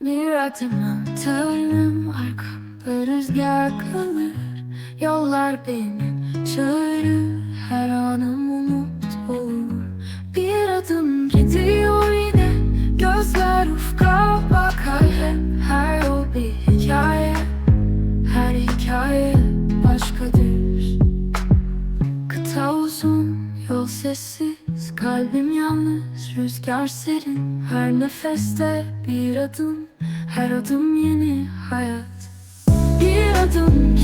Bir adım atarım arkamda rüzgar kalır. Yollar beni çağırır yol sessiz, kalbim yalnız, rüzgar serin. Her nefeste bir adım, her adım yeni hayat. Bir adım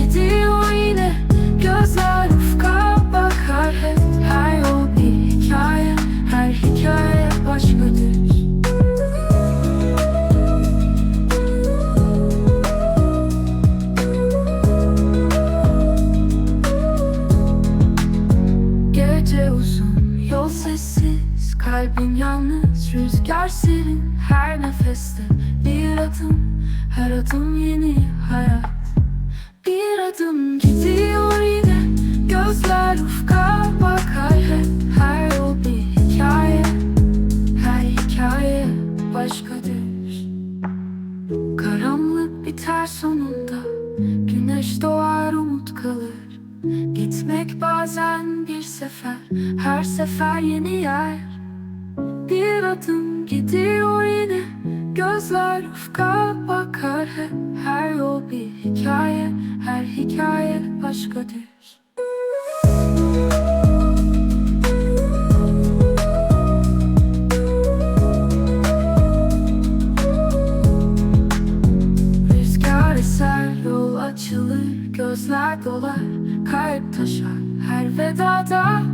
Gece uzun, yol sessiz, kalbim yalnız, rüzgar serin Her nefeste. Bir adım, her adım yeni hayat. Bir adım gidiyor yine, gözler ufka bakar hep. Her yol bir hikaye, her hikaye başkadır Karanlık biter sonunda, güneş doğar umut kalır Gitmek bazen bir sefer, her sefer yeni yer. Bir adım gidiyor yine, gözler ufka bakar. Hep Her yol bir hikaye, her hikaye başkadır. Rüzgar eser, yol açılır, gözler dolar, kalp taşar Her vedada